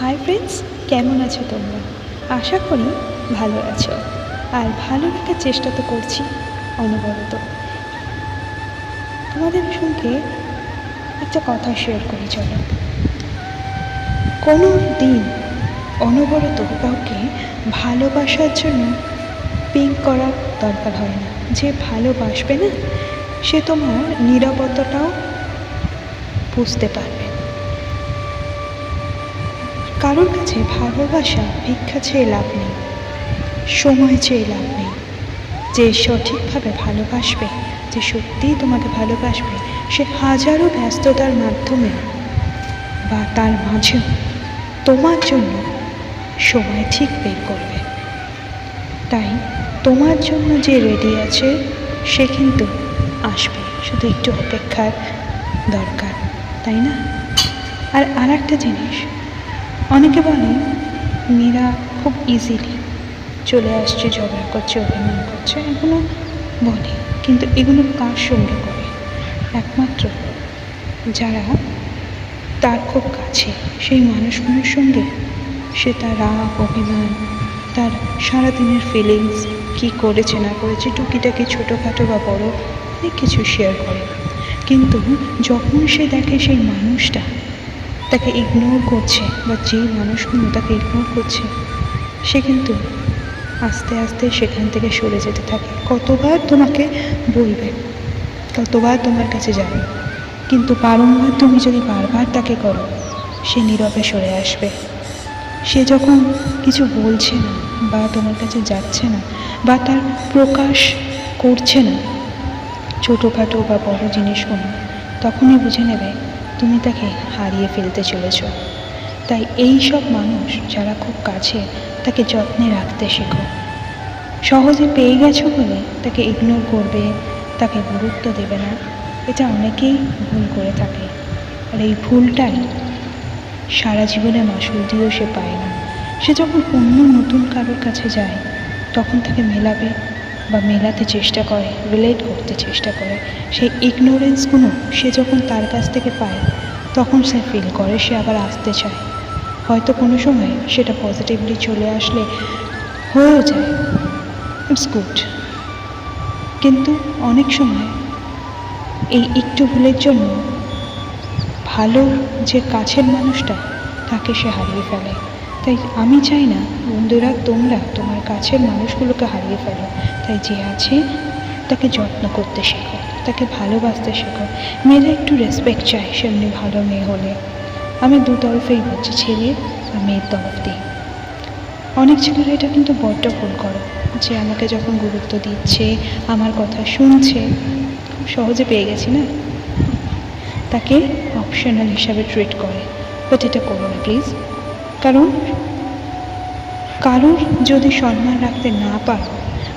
Hi friends কেমন আছো তোমরা? আশা করি ভালো আছো। আর ভালো রাখার চেষ্টা তো করছি, অনবরত। তোমাদের সঙ্গে একটা কথা শেয়ার করি, চলো। কোনো দিন অনবরত কাউকে ভালোবাসার জন্য পিং করার দরকার হয় না। যে ভালোবাসবে না, সে তোমার নিরাপত্তাটাও বুঝতে পারবে। কারোর কাছে ভালোবাসা, ভিক্ষা চেয়ে লাভ নেই, সময় চেয়ে লাভ নেই। যে সঠিকভাবে ভালোবাসবে, যে সত্যিই তোমাকে ভালোবাসবে, সে হাজারো ব্যস্ততার মাধ্যমে বা তার মাঝেও তোমার জন্য সময় ঠিক বের করবে। তাই তোমার জন্য যে রেডি আছে, সে কিন্তু আসবে। শুধু একটু অপেক্ষার দরকার, তাই না? আর আর একটা জিনিস অনেকে বলে, মীরা খুব ইজিলি চলে আসছে, ঝগড়া করছে, অভিমান করছে। এগুলো বলে, কিন্তু এগুলো কার সঙ্গে করে? একমাত্র যারা তার খুব কাছে, সেই মানুষগুলোর সঙ্গে। সে তার রাগ, অভিমান, তার সারাদিনের ফিলিংস কী করেছে, না করেছে, টুকিটাকি, ছোটোখাটো বা বড়, অনেক কিছু শেয়ার করে। কিন্তু যখন সে দেখে সেই মানুষটা তাকে ইগনোর করছে বা যে মানুষগুলো তাকে ইগনোর করছে, সে কিন্তু আস্তে আস্তে সেখান থেকে সরে যেতে থাকে। কতবার তোমাকে বলবে, কতবার তোমার কাছে যাবে, কিন্তু বারংবার তুমি যদি বারবার তাকে করো, সে নীরবে সরে আসবে। সে যখন কিছু বলছে না বা তোমার কাছে যাচ্ছে না বা তার প্রকাশ করছে না, ছোটোখাটো বা বড় জিনিসগুলো, তখনই বুঝে নেবে তুমি তাকে হারিয়ে ফেলতে চলেছ। তাই এই সব মানুষ যারা খুব কাছে, তাকে যত্নে রাখতে শেখো। সহজে পেয়ে গেছো বলে তাকে ইগনোর করবে, তাকে গুরুত্ব দেবে না। এটা অনেকেই ভুল করে থাকে। আর এই ভুলটাই সারা জীবনে মাসুল দিয়েও সে পায় না। সে যখন অন্য নতুন কারোর কাছে যায়, তখন তাকে মেলাবে বা মেলাতে চেষ্টা করে রিলেট করতে চেষ্টা করে, সেই ইগনোরেন্সগুলো সে যখন তার কাছ থেকে পায়, তখন সে ফিল করে, সে আবার আসতে চায়। হয়তো কোনো সময় সেটা পজিটিভলি চলে আসলে হয়েও যায় ইটস গুড কিন্তু অনেক সময় এই একটু ভুলের জন্য ভালো যে কাছের মানুষটা, তাকে সে হারিয়ে ফেলে। তাই আমি চাই না বন্ধুরা, তোমরা তোমার কাছের মানুষগুলোকে হারিয়ে ফেলো। তাই যে আছে, তাকে যত্ন করতে শেখো, তাকে ভালোবাসতে শেখো। মেয়েরা একটু রেসপেক্ট চায় সেমনি ভালো মেয়ে হলে। আমি দু তরফেই বলছি, ছেলে আর মেয়ের তরফ দিই। অনেক ছেলেরা এটা কিন্তু বড্ড ভুল করো যে আমাকে যখন গুরুত্ব দিচ্ছে, আমার কথা শুনছে, খুব সহজে পেয়ে গেছি না? তাকে অপশনাল হিসাবে ট্রিট করে বাট এটা করো না প্লিজ কারণ কারোর যদি সম্মান রাখতে না পারো,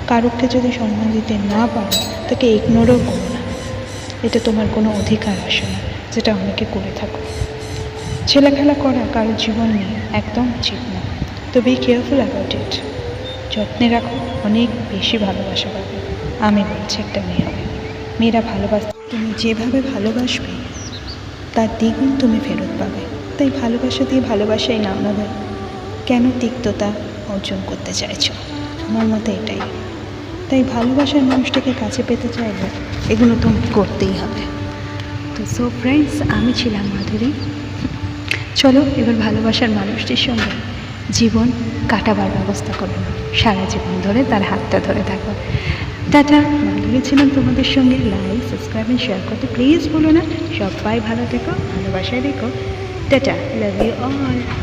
কারোরকে যদি সম্মান দিতে না পারো, তাকে ইগনোরও করো না। এটা তোমার কোনো অধিকার আসে না, যেটা অনেকে করে থাকো। ছেলেখেলা করা কারোর জীবন নিয়ে একদম উচিত না। তো বি কেয়ারফুল অ্যাবাউট ইট যত্নে রাখো, অনেক বেশি ভালোবাসা পাবে। আমি বলছি একটা মেয়ে হবে। মেয়েরা ভালোবাস, তুমি যেভাবে ভালোবাসবে, তার দ্বিগুণ তুমি ফেরত পাবে। তাই ভালোবাসা দিয়ে ভালোবাসাই না ভাই কেন তিক্ততা অর্জন করতে চাইছো? আমার মতে এটাই। তাই ভালোবাসার মানুষটাকে কাছে পেতে চাইলে এগুলো তো করতেই হবে। তো সো ফ্রেন্ডস আমি ছিলাম মাধুরী। চলো এবার ভালোবাসার মানুষটির সঙ্গে জীবন কাটাবার ব্যবস্থা করো সারা জীবন ধরে তার হাতটা ধরে থাকো। টাটা। মাধুরী ছিলাম তোমাদের সঙ্গে। লাইক সাবস্ক্রাইব শেয়ার করতে প্লিজ বলো না। সবাই ভালো থেকো, ভালোবাসায় দেখো টাটা লাভ ইউ অল